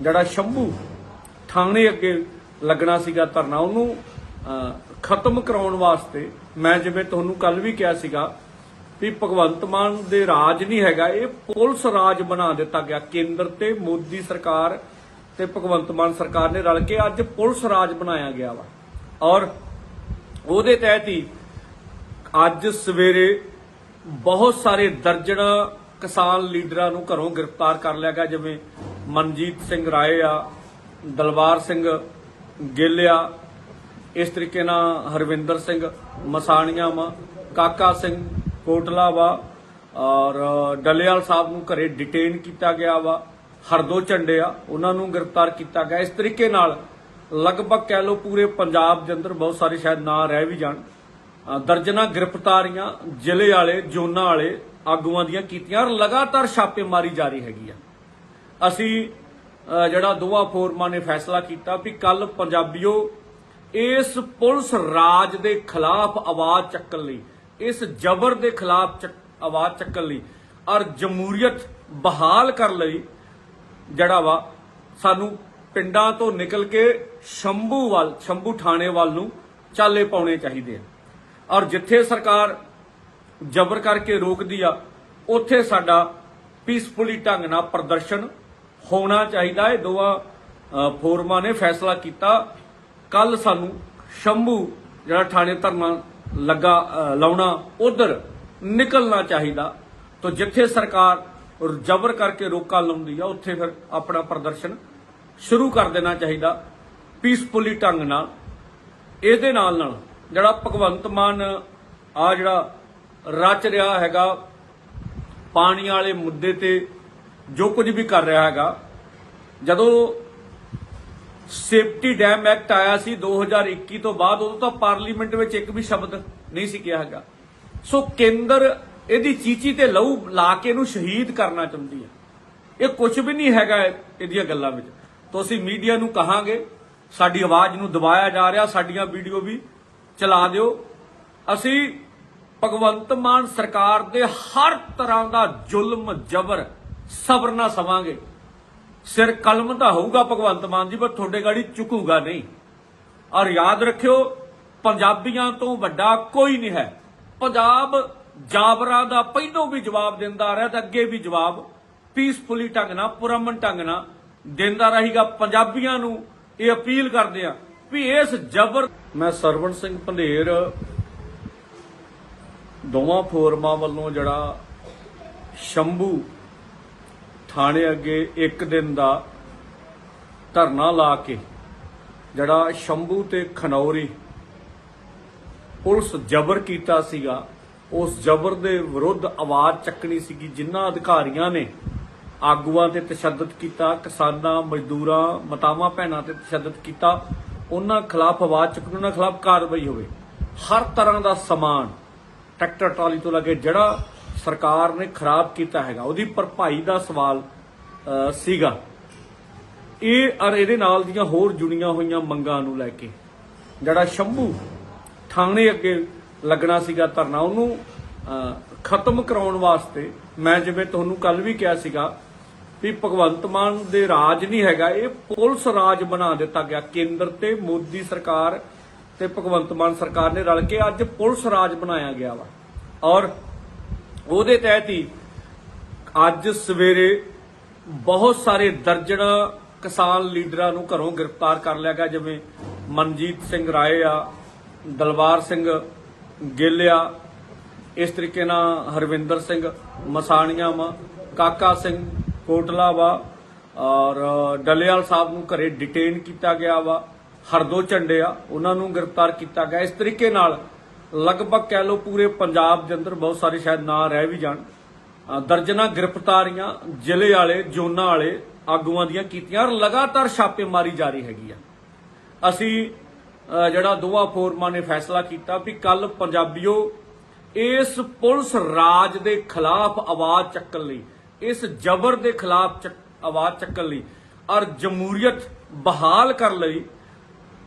ਜਿਹੜਾ ਸ਼ੰਭੂ ਥਾਣੇ ਅੱਗੇ ਲੱਗਣਾ ਸੀਗਾ ਧਰਨਾ, ਉਹਨੂੰ ਖਤਮ ਕਰਾਉਣ ਵਾਸਤੇ ਮੈਂ ਜਿਵੇਂ ਤੁਹਾਨੂੰ ਕੱਲ ਵੀ ਕਿਹਾ ਸੀਗਾ ਵੀ ਭਗਵੰਤ ਮਾਨ ਦੇ ਰਾਜ ਨਹੀਂ ਹੈਗਾ, ਇਹ ਪੁਲਿਸ ਰਾਜ ਬਣਾ ਦਿੱਤਾ ਗਿਆ। ਕੇਂਦਰ ਤੇ ਮੋਦੀ ਸਰਕਾਰ ਤੇ ਭਗਵੰਤ ਮਾਨ ਸਰਕਾਰ ਨੇ ਰਲ ਕੇ ਅੱਜ ਪੁਲਿਸ ਰਾਜ ਬਣਾਇਆ ਗਿਆ ਵਾ। ਔਰ ਉਹਦੇ ਤਹਿਤ ਹੀ ਅੱਜ ਸਵੇਰੇ ਬਹੁਤ ਸਾਰੇ ਦਰਜਣਾ ਕਿਸਾਨ ਲੀਡਰਾਂ ਨੂੰ ਘਰੋਂ ਗ੍ਰਿਫਤਾਰ ਕਰ ਲਿਆ ਗਿਆ, ਜਿਵੇਂ ਮਨਜੀਤ ਸਿੰਘ ਰਾਏ ਆ ਦਲਵਾਰ ਸਿੰਘ ਗਿੱਲ ਆ ਇਸ ਤਰੀਕੇ ਨਾਲ ਹਰਵਿੰਦਰ ਸਿੰਘ ਮਸਾਣੀਆਂ ਵਾ ਕਾਕਾ ਸਿੰਘ ਕੋਟਲਾ ਵਾ ਔਰ ਡੱਲੇਵਾਲ ਸਾਹਿਬ ਨੂੰ ਘਰੇ ਡਿਟੇਨ ਕੀਤਾ ਗਿਆ ਵਾ ਹਰਦੋ ਝੰਡੇ ਆ ਉਹਨਾਂ ਨੂੰ ਗ੍ਰਿਫਤਾਰ ਕੀਤਾ ਗਿਆ। ਇਸ ਤਰੀਕੇ ਨਾਲ ਲਗਭਗ ਕਹਿ ਲਓ ਪੂਰੇ ਪੰਜਾਬ ਦੇ ਅੰਦਰ ਬਹੁਤ ਸਾਰੇ ਸ਼ਾਇਦ ਨਾਂ ਰਹਿ ਵੀ ਜਾਣ। ਅ, ਦਰਜਨਾਂ ਗ੍ਰਿਫਤਾਰੀਆਂ ਜ਼ਿਲ੍ਹੇ ਵਾਲੇ ਜ਼ੋਨਾਂ ਵਾਲੇ ਆਗੂਆਂ ਦੀਆਂ ਕੀਤੀਆਂ ਔਰ ਲਗਾਤਾਰ ਛਾਪੇਮਾਰੀ ਜਾਰੀ ਹੈਗੀ ਆ। ਅਸੀਂ ਜਿਹੜਾ ਦੋਵਾਂ ਫੋਰਮਾਂ ਨੇ ਫੈਸਲਾ ਕੀਤਾ ਵੀ ਕੱਲ ਪੰਜਾਬੀਓ, ਇਸ ਪੁਲਿਸ ਰਾਜ ਦੇ ਖਿਲਾਫ ਆਵਾਜ਼ ਚੱਕਣ ਲਈ, ਇਸ ਜ਼ਬਰ ਦੇ ਖਿਲਾਫ ਆਵਾਜ਼ ਚੱਕਣ ਲਈ ਔਰ ਜਮਹੂਰੀਅਤ ਬਹਾਲ ਕਰਨ ਲਈ ਜਿਹੜਾ ਵਾ, ਸਾਨੂੰ ਪਿੰਡਾਂ ਤੋਂ ਨਿਕਲ ਕੇ ਸ਼ੰਭੂ ਵੱਲ, ਸ਼ੰਭੂ ਥਾਣੇ ਵੱਲ ਨੂੰ ਚਾਲੇ ਪਾਉਣੇ ਚਾਹੀਦੇ ਆ। ਔਰ ਜਿੱਥੇ ਸਰਕਾਰ ਜ਼ਬਰ ਕਰਕੇ ਰੋਕਦੀ ਆ, ਉੱਥੇ ਸਾਡਾ ਪੀਸਫੁਲੀ ਢੰਗ ਨਾਲ ਪ੍ਰਦਰਸ਼ਨ ਹੋਣਾ ਚਾਹੀਦਾ ਇਹ ਦੋਵਾਂ ਫੋਰਮਾਂ ਨੇ ਫੈਸਲਾ ਕੀਤਾ। ਕੱਲ ਸਾਨੂੰ ਸ਼ੰਭੂ, ਜਿਹੜਾ ਥਾਣੇ ਧਰਨਾ ਲੱਗਾ ਲਾਉਣਾ, ਉਧਰ ਨਿਕਲਣਾ ਚਾਹੀਦਾ। ਤਾਂ ਜਿੱਥੇ ਸਰਕਾਰ ਜ਼ਬਰ ਕਰਕੇ ਰੋਕਾ ਲਾਉਂਦੀ ਆ, ਉੱਥੇ ਫਿਰ ਆਪਣਾ ਪ੍ਰਦਰਸ਼ਨ ਸ਼ੁਰੂ ਕਰ ਦੇਣਾ ਚਾਹੀਦਾ ਪੀਸਫੁਲੀ ਢੰਗ ਨਾਲ। ਇਹਦੇ ਨਾਲ ਨਾਲ ਜਿਹੜਾ ਭਗਵੰਤ ਮਾਨ, ਆ ਜਿਹੜਾ ਰਚ ਰਿਹਾ ਹੈਗਾ, ਪਾਣੀ ਵਾਲੇ ਮੁੱਦੇ ਤੇ ਜੋ ਕੁਝ ਵੀ ਕਰ ਰਿਹਾ ਹੈਗਾ, ਜਦੋਂ ਸੇਫਟੀ ਡੈਮ ਐਕਟ ਆਇਆ ਸੀ 2021 ਤੋਂ ਬਾਅਦ, ਉਦੋਂ ਤਾਂ ਪਾਰਲੀਮੈਂਟ ਵਿੱਚ ਇੱਕ ਵੀ ਸ਼ਬਦ ਨਹੀਂ ਸੀ ਕਿਹਾ ਹੈਗਾ। ਸੋ ਕੇਂਦਰ ਇਹਦੀ ਚੀਚੀ ਤੇ ਲਹੂ ਲਾ ਕੇ ਇਹਨੂੰ ਸ਼ਹੀਦ ਕਰਨਾ ਚਾਹੁੰਦੀ ਹੈ। ਇਹ ਕੁਝ ਵੀ ਨਹੀਂ ਹੈਗਾ ਇਹਦੀਆਂ ਗੱਲਾਂ ਵਿੱਚ। ਤਾਂ ਅਸੀਂ ਮੀਡੀਆ ਨੂੰ ਕਹਾਂਗੇ, ਸਾਡੀ ਆਵਾਜ਼ ਨੂੰ ਦਬਾਇਆ ਜਾ ਰਿਹਾ, ਸਾਡੀਆਂ ਵੀਡੀਓ ਵੀ ਚਲਾ ਦਿਓ। ਅਸੀਂ ਭਗਵੰਤ ਮਾਨ ਸਰਕਾਰ ਦੇ ਹਰ ਤਰ੍ਹਾਂ ਦਾ ਜ਼ੁਲਮ, ਜ਼ਬਰ ਸਬਰ ਨਾਲ ਸਵਾਂਗੇ। ਸਿਰ ਕਲਮ ਤਾਂ ਹੋਊਗਾ ਭਗਵੰਤ ਮਾਨ ਜੀ, ਪਰ ਤੁਹਾਡੇ ਗਾੜੀ ਚੁਕੂਗਾ ਨਹੀਂ। ਔਰ ਯਾਦ ਰੱਖਿਓ, ਪੰਜਾਬੀਆਂ ਤੋਂ ਵੱਡਾ ਕੋਈ ਨਹੀਂ ਹੈ। ਪੰਜਾਬ ਜਾਬਰਾਂ ਦਾ ਪਹਿਲੋਂ ਵੀ ਜਵਾਬ ਦਿੰਦਾ ਰਿਹਾ ਤੇ ਅੱਗੇ ਵੀ ਜਵਾਬ ਪੀਸਫੁਲੀ ਢੰਗ ਨਾਲ, ਪੁਰਮਨ ਢੰਗ ਨਾਲ ਦਿੰਦਾ ਰਹੇਗਾ। ਪੰਜਾਬੀਆਂ ਨੂੰ ਇਹ ਅਪੀਲ ਕਰਦੇ ਆ ਵੀ ਇਸ ਜ਼ਬਰ ਮੈਂ ਸਰਵਣ ਸਿੰਘ ਪੰਧੇਰ ਦੋਵਾਂ ਫੋਰਮਾਂ ਵੱਲੋਂ ਜਿਹੜਾ ਸ਼ੰਭੂ ਥਾਣੇ ਅੱਗੇ ਇੱਕ ਦਿਨ ਦਾ ਧਰਨਾ ਲਾ ਕੇ ਜਿਹੜਾ ਸ਼ੰਭੂ ਤੇ ਖਨੌਰੀ ਪੁਲਿਸ ਜ਼ਬਰ ਕੀਤਾ ਸੀਗਾ, ਉਸ ਜ਼ਬਰ ਦੇ ਵਿਰੁੱਧ ਆਵਾਜ਼ ਚੱਕਣੀ ਸੀਗੀ। ਜਿਨ੍ਹਾਂ ਅਧਿਕਾਰੀਆਂ ਨੇ ਆਗੂਆਂ ਤੇ ਤਸ਼ੱਦਦ ਕੀਤਾ, ਕਿਸਾਨਾਂ, ਮਜ਼ਦੂਰਾਂ, ਮਤਾਵਾਂ, ਭੈਣਾਂ ਤੇ ਤਸ਼ੱਦਦ ਕੀਤਾ, ਉਹਨਾਂ ਖਿਲਾਫ ਆਵਾਜ਼ ਚੱਕਣ, ਉਹਨਾਂ ਖਿਲਾਫ ਕਾਰਵਾਈ ਹੋਵੇ। ਹਰ ਤਰ੍ਹਾਂ ਦਾ ਸਮਾਨ ਟਰੈਕਟਰ ਟਰਾਲੀ ਤੋਂ ਲੱਗੇ ਜਿਹੜਾ ਸਰਕਾਰ ਨੇ ਖਰਾਬ ਕੀਤਾ ਹੈਗਾ। ਉਹਦੀ ਭਰਪਾਈ ਦਾ ਸਵਾਲ ਸੀਗਾ। ਇਹ ਔਰ ਇਹਦੇ ਨਾਲ ਦੀਆਂ ਹੋਰ ਜੁੜੀਆਂ ਹੋਈਆਂ ਮੰਗਾਂ ਨੂੰ ਲੈ ਕੇ। ਜਿਹੜਾ ਸ਼ੰਭੂ ਥਾਣੇ ਅੱਗੇ ਲੱਗਣਾ ਸੀਗਾ ਧਰਨਾ, ਉਹਨੂੰ ਖਤਮ ਕਰਾਉਣ ਵਾਸਤੇ ਮੈਂ ਜਿਵੇਂ ਤੁਹਾਨੂੰ ਕੱਲ ਵੀ ਕਿਹਾ ਸੀਗਾ ਵੀ ਭਗਵੰਤ ਮਾਨ ਦੇ ਰਾਜ ਨਹੀਂ ਹੈਗਾ, ਇਹ ਪੁਲਿਸ ਰਾਜ ਬਣਾ ਦਿੱਤਾ ਗਿਆ। ਕੇਂਦਰ ਤੇ ਮੋਦੀ ਸਰਕਾਰ ਤੇ ਭਗਵੰਤ ਮਾਨ ਸਰਕਾਰ ਨੇ ਰਲ ਕੇ ਅੱਜ ਪੁਲਿਸ ਰਾਜ ਬਣਾਇਆ ਗਿਆ ਵਾ। ਔਰ ਉਹਦੇ ਤਹਿਤ ਹੀ ਅੱਜ ਸਵੇਰੇ ਬਹੁਤ ਸਾਰੇ ਦਰਜਣਾ ਕਿਸਾਨ ਲੀਡਰਾਂ ਨੂੰ ਘਰੋਂ ਗ੍ਰਿਫਤਾਰ ਕਰ ਲਿਆ ਗਿਆ, ਜਿਵੇਂ ਮਨਜੀਤ ਸਿੰਘ ਰਾਏ ਆ, ਦਲਵਾਰ ਸਿੰਘ ਗਿੱਲ ਆ, ਇਸ ਤਰੀਕੇ ਨਾਲ ਹਰਵਿੰਦਰ ਸਿੰਘ ਮਸਾਣੀਆਂ ਵਾ, ਕਾਕਾ ਸਿੰਘ ਕੋਟਲਾ ਵਾ, ਔਰ ਡੱਲੇਵਾਲ ਸਾਹਿਬ ਨੂੰ ਘਰੇ ਡਿਟੇਨ ਕੀਤਾ ਗਿਆ ਵਾ ਹਰਦੋ ਝੰਡੇ ਆ, ਉਹਨਾਂ ਨੂੰ ਗ੍ਰਿਫਤਾਰ ਕੀਤਾ ਗਿਆ। ਇਸ ਤਰੀਕੇ ਨਾਲ ਲਗਭਗ ਕਹਿ ਲਓ ਪੂਰੇ ਪੰਜਾਬ ਦੇ ਅੰਦਰ ਬਹੁਤ ਸਾਰੇ ਸ਼ਾਇਦ ਨਾ ਰਹਿ ਵੀ ਜਾਣ। ਅ, ਦਰਜਨਾਂ ਗ੍ਰਿਫਤਾਰੀਆਂ ਜ਼ਿਲ੍ਹੇ ਵਾਲੇ ਜ਼ੋਨਾਂ ਵਾਲੇ ਆਗੂਆਂ ਦੀਆਂ ਕੀਤੀਆਂ ਔਰ ਲਗਾਤਾਰ ਛਾਪੇਮਾਰੀ ਜਾਰੀ ਹੈਗੀ ਆ। ਅਸੀਂ ਜਿਹੜਾ ਦੋਵਾਂ ਫੋਰਮਾਂ ਨੇ ਫੈਸਲਾ ਕੀਤਾ ਵੀ ਕੱਲ ਪੰਜਾਬੀਓ ਇਸ ਪੁਲਿਸ ਰਾਜ ਦੇ ਖਿਲਾਫ ਆਵਾਜ਼ ਚੱਕਣ ਲਈ ਇਸ ਜ਼ਬਰ ਦੇ ਖਿਲਾਫ ਚੱਕ- ਆਵਾਜ਼ ਚੱਕਣ ਲਈ ਔਰ ਜਮਹੂਰੀਅਤ ਬਹਾਲ ਕਰਨ ਲਈ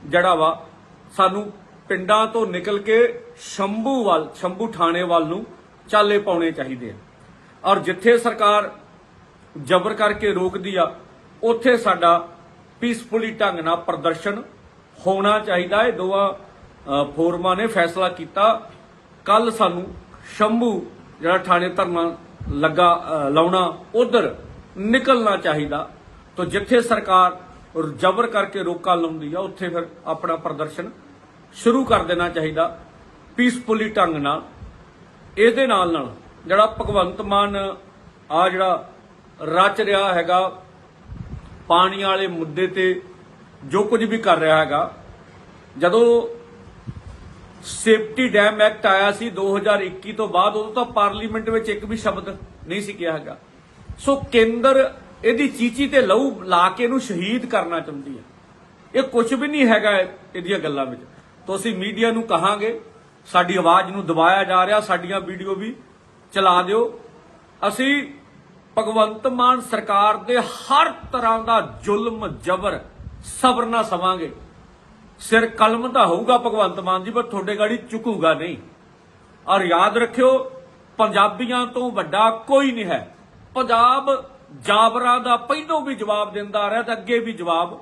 ਜਿਹੜਾ ਵਾ ਸਾਨੂੰ ਪਿੰਡਾਂ ਤੋਂ ਨਿਕਲ ਕੇ ਸ਼ੰਭੂ ਵੱਲ, ਸ਼ੰਭੂ ਥਾਣੇ ਵੱਲ ਨੂੰ ਚਾਲੇ ਪਾਉਣੇ ਚਾਹੀਦੇ ਆ। ਔਰ ਜਿੱਥੇ ਸਰਕਾਰ ਜ਼ਬਰ ਕਰਕੇ ਰੋਕਦੀ ਆ, ਉੱਥੇ ਸਾਡਾ ਪੀਸਫੁਲੀ ਢੰਗ ਨਾਲ ਪ੍ਰਦਰਸ਼ਨ ਹੋਣਾ ਚਾਹੀਦਾ। ਇਹ ਦੋਵਾਂ ਫੋਰਮਾਂ ਨੇ ਫੈਸਲਾ ਕੀਤਾ। ਕੱਲ ਸਾਨੂੰ ਸ਼ੰਭੂ ਜਿਹੜਾ ਥਾਣੇ ਧਰਨਾ ਲੱਗਾ ਲਾਉਣਾ, ਉਧਰ ਨਿਕਲਣਾ ਚਾਹੀਦਾ। ਤਾਂ ਜਿੱਥੇ ਸਰਕਾਰ ਜ਼ਬਰ ਕਰਕੇ ਰੋਕਾ ਲਾਉਂਦੀ ਆ, ਉੱਥੇ ਫਿਰ ਆਪਣਾ ਪ੍ਰਦਰਸ਼ਨ ਸ਼ੁਰੂ ਕਰ ਦੇਣਾ ਚਾਹੀਦਾ ਪੀਸਫੁਲੀ ਢੰਗ ਨਾਲ। ਇਹਦੇ ਨਾਲ ਨਾਲ ਜਿਹੜਾ ਭਗਵੰਤ ਮਾਨ ਆ ਜਿਹੜਾ ਰਚ ਰਿਹਾ ਹੈਗਾ ਪਾਣੀ ਵਾਲੇ ਮੁੱਦੇ ਤੇ ਜੋ ਕੁਝ ਵੀ ਕਰ ਰਿਹਾ ਹੈਗਾ, ਜਦੋਂ ਸੇਫਟੀ ਡੈਮ ਐਕਟ ਆਇਆ ਸੀ 2021 ਤੋਂ ਬਾਅਦ, ਉਦੋਂ ਤਾਂ ਪਾਰਲੀਮੈਂਟ ਵਿੱਚ ਇੱਕ ਵੀ ਸ਼ਬਦ ਨਹੀਂ ਸੀ ਕਿਹਾ ਹੈਗਾ। ਸੋ ਕੇਂਦਰ ਇਹਦੀ ਚੀਚੀ ਤੇ ਲਹੂ ਲਾ ਕੇ ਇਹਨੂੰ ਸ਼ਹੀਦ ਕਰਨਾ ਚਾਹੁੰਦੀ ਹੈ। ਇਹ ਕੁਝ ਵੀ ਨਹੀਂ ਹੈਗਾ ਇਹਦੀਆਂ ਗੱਲਾਂ ਵਿੱਚ। ਤੋਂ ਅਸੀਂ ਮੀਡੀਆ ਨੂੰ ਕਹਾਂਗੇ, ਸਾਡੀ ਆਵਾਜ਼ ਨੂੰ ਦਬਾਇਆ ਜਾ ਰਿਹਾ, ਸਾਡੀਆਂ ਵੀਡੀਓ ਵੀ ਚਲਾ ਦਿਓ। ਅਸੀਂ ਭਗਵੰਤ ਮਾਨ ਸਰਕਾਰ ਦੇ ਹਰ ਤਰ੍ਹਾਂ ਦਾ ਜ਼ੁਲਮ, ਜ਼ਬਰ, ਸਬਰ ਨਾਲ ਸਵਾਂਗੇ ਸਿਰ ਕਲਮ ਤਾਂ ਹੋਊਗਾ ਭਗਵੰਤ ਮਾਨ ਜੀ, ਪਰ ਤੁਹਾਡੇ ਗਾੜੀ ਝੁਕੂਗਾ ਨਹੀਂ। ਔਰ ਯਾਦ ਰੱਖਿਓ, ਪੰਜਾਬੀਆਂ ਤੋਂ ਵੱਡਾ ਕੋਈ ਨਹੀਂ ਹੈ। ਪੰਜਾਬ ਜਾਬਰਾਂ ਦਾ ਪਹਿਲੋਂ ਵੀ ਜਵਾਬ ਦਿੰਦਾ ਰਿਹਾ ਤੇ ਅੱਗੇ ਵੀ ਜਵਾਬ।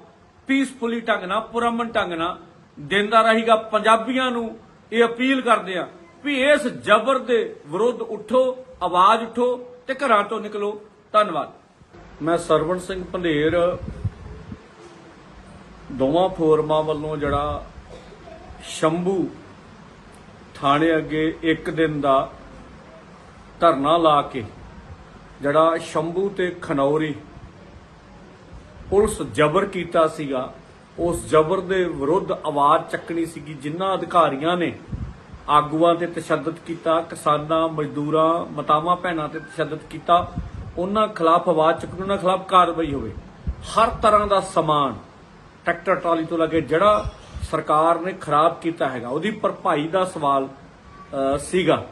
ਪੀਸਫੁਲੀ ਢੰਗ ਨਾਲ, ਪੁਰਮਨ ਢੰਗ ਨਾਲ। ਦਿੰਦਾ ਰਹੇਗਾ। ਪੰਜਾਬੀਆਂ ਨੂੰ ਇਹ ਅਪੀਲ ਕਰਦੇ ਆ ਵੀ ਇਸ ਜ਼ਬਰ ਦੇ ਵਿਰੁੱਧ ਉਠੋ, ਆਵਾਜ਼ ਉਠੋ ਤੇ ਘਰਾਂ ਤੋਂ ਨਿਕਲੋ। ਧੰਨਵਾਦ। ਮੈਂ ਸਰਵਣ ਸਿੰਘ ਪੰਧੇਰ, ਦੋਵਾਂ ਫੋਰਮਾਂ ਵੱਲੋਂ ਜਿਹੜਾ ਸ਼ੰਭੂ ਥਾਣੇ ਅੱਗੇ ਇੱਕ ਦਿਨ ਦਾ ਧਰਨਾ ਲਾ ਕੇ ਜਿਹੜਾ ਸ਼ੰਭੂ ਤੇ ਖਨੌਰੀ ਪੁਲਿਸ ਜ਼ਬਰ ਕੀਤਾ ਸੀਗਾ ਉਸ ਜ਼ਬਰ ਦੇ ਵਿਰੁੱਧ ਆਵਾਜ਼ ਚੱਕਣੀ ਸੀਗੀ। ਜਿਨ੍ਹਾਂ ਅਧਿਕਾਰੀਆਂ ਨੇ ਆਗੂਆਂ ਤੇ ਤਸ਼ੱਦਦ ਕੀਤਾ, ਕਿਸਾਨਾਂ, ਮਜ਼ਦੂਰਾਂ, ਮਤਾਵਾਂ, ਭੈਣਾਂ ਤੇ ਤਸ਼ੱਦਦ ਕੀਤਾ, ਉਹਨਾਂ ਖਿਲਾਫ ਆਵਾਜ਼ ਚੱਕਣ, ਉਹਨਾਂ ਖਿਲਾਫ ਕਾਰਵਾਈ ਹੋਵੇ। ਹਰ ਤਰ੍ਹਾਂ ਦਾ ਸਮਾਨ ਟਰੈਕਟਰ, ਟਰਾਲੀ ਤੋਂ ਲੱਗੇ ਜਿਹੜਾ ਸਰਕਾਰ ਨੇ ਖਰਾਬ ਕੀਤਾ ਹੈਗਾ, ਉਹਦੀ ਭਰਪਾਈ ਦਾ ਸਵਾਲ ਸੀਗਾ।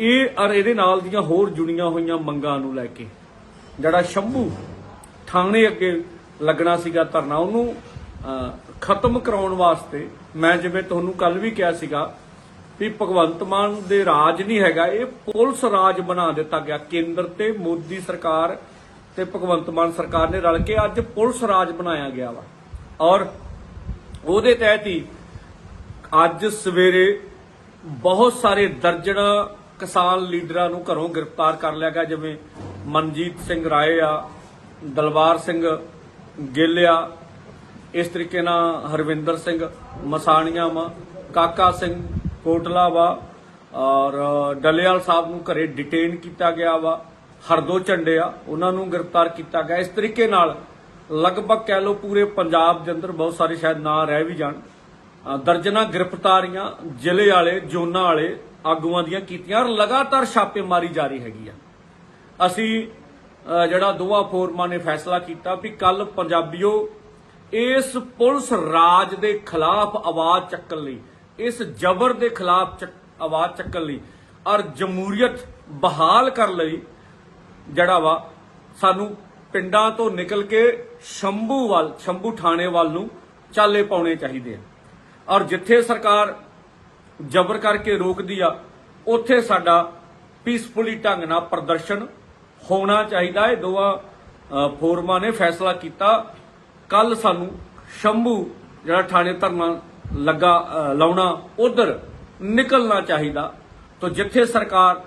ਇਹ ਔਰ ਇਹਦੇ ਨਾਲ ਦੀਆਂ ਹੋਰ ਜੁੜੀਆਂ ਹੋਈਆਂ ਮੰਗਾਂ ਨੂੰ ਲੈ ਕੇ, ਜਿਹੜਾ ਸ਼ੰਭੂ ਥਾਣੇ ਅੱਗੇ ਲੱਗਣਾ ਸੀਗਾ ਧਰਨਾ। ਉਹਨੂੰ ਖਤਮ ਕਰਾਉਣ ਵਾਸਤੇ ਮੈਂ ਜਿਵੇਂ ਤੁਹਾਨੂੰ ਕੱਲ ਵੀ ਕਿਹਾ ਸੀਗਾ ਵੀ ਭਗਵੰਤ ਮਾਨ ਦੇ ਰਾਜ ਨਹੀਂ ਹੈਗਾ, ਇਹ ਪੁਲਿਸ ਰਾਜ ਬਣਾ ਦਿੱਤਾ ਗਿਆ। ਕੇਂਦਰ ਤੇ ਮੋਦੀ ਸਰਕਾਰ ਤੇ ਭਗਵੰਤ ਮਾਨ ਸਰਕਾਰ ਨੇ ਰਲ ਕੇ ਅੱਜ ਪੁਲਿਸ ਰਾਜ ਬਣਾਇਆ ਗਿਆ ਵਾ। ਔਰ ਉਹਦੇ ਤਹਿਤ ਹੀ ਅੱਜ ਸਵੇਰੇ ਬਹੁਤ ਸਾਰੇ ਦਰਜਣਾ ਕਿਸਾਨ ਲੀਡਰਾਂ ਨੂੰ ਘਰੋਂ ਗ੍ਰਿਫਤਾਰ ਕਰ ਲਿਆ ਗਿਆ, ਜਿਵੇਂ ਮਨਜੀਤ ਸਿੰਘ ਰਾਏ ਆ, ਦਲਵਾਰ ਸਿੰਘ ਗਿੱਲ ਆ ਇਸ ਤਰੀਕੇ ਨਾਲ ਹਰਵਿੰਦਰ ਸਿੰਘ ਮਸਾਣੀਆਂ ਵਾ ਕਾਕਾ ਸਿੰਘ ਕੋਟਲਾ ਵਾ ਔਰ ਡੱਲੇਵਾਲ ਸਾਹਿਬ ਨੂੰ ਘਰੇ ਡਿਟੇਨ ਕੀਤਾ ਗਿਆ ਵਾ ਹਰਦੋ ਝੰਡੇ ਆ ਉਹਨਾਂ ਨੂੰ ਗ੍ਰਿਫਤਾਰ ਕੀਤਾ ਗਿਆ। ਇਸ ਤਰੀਕੇ ਨਾਲ ਲਗਭਗ ਕਹਿ ਲਓ ਪੂਰੇ ਪੰਜਾਬ ਦੇ ਅੰਦਰ ਬਹੁਤ ਸਾਰੇ ਸ਼ਾਇਦ ਨਾਂ ਰਹਿ ਵੀ ਜਾਣ। ਅ, ਦਰਜਨਾਂ ਗ੍ਰਿਫਤਾਰੀਆਂ ਜ਼ਿਲ੍ਹੇ ਵਾਲੇ ਜ਼ੋਨਾਂ ਵਾਲੇ ਆਗੂਆਂ ਦੀਆਂ ਕੀਤੀਆਂ ਔਰ ਲਗਾਤਾਰ ਛਾਪੇਮਾਰੀ ਜਾਰੀ ਹੈਗੀ ਆ। ਅਸੀਂ ਜਿਹੜਾ ਦੋਵਾਂ ਫੋਰਮਾਂ ਨੇ ਫੈਸਲਾ ਕੀਤਾ ਵੀ ਕੱਲ ਪੰਜਾਬੀਓ ਇਸ ਪੁਲਿਸ ਰਾਜ ਦੇ ਖਿਲਾਫ ਆਵਾਜ਼ ਚੱਕਣ ਲਈ, ਇਸ ਜ਼ਬਰ ਦੇ ਖਿਲਾਫ ਆਵਾਜ਼ ਚੱਕਣ ਲਈ ਔਰ ਜਮਹੂਰੀਅਤ ਬਹਾਲ ਕਰਨ ਲਈ ਜਿਹੜਾ ਵਾ, ਸਾਨੂੰ ਪਿੰਡਾਂ ਤੋਂ ਨਿਕਲ ਕੇ ਸ਼ੰਭੂ ਵੱਲ, ਸ਼ੰਭੂ ਥਾਣੇ ਵੱਲ ਨੂੰ ਚਾਲੇ ਪਾਉਣੇ ਚਾਹੀਦੇ ਆ। ਔਰ ਜਿੱਥੇ ਸਰਕਾਰ ਜ਼ਬਰ ਕਰਕੇ ਰੋਕਦੀ ਆ, ਉੱਥੇ ਸਾਡਾ ਪੀਸਫੁਲੀ ਢੰਗ ਨਾਲ ਪ੍ਰਦਰਸ਼ਨ ਹੋਣਾ ਚਾਹੀਦਾ ਇਹ ਦੋਵਾਂ ਫੋਰਮਾਂ ਨੇ ਫੈਸਲਾ ਕੀਤਾ। ਕੱਲ ਸਾਨੂੰ ਸ਼ੰਭੂ, ਜਿਹੜਾ ਥਾਣੇ ਧਰਨਾ ਲੱਗਾ ਲਾਉਣਾ, ਉਧਰ ਨਿਕਲਣਾ ਚਾਹੀਦਾ। ਤਾਂ ਜਿੱਥੇ ਸਰਕਾਰ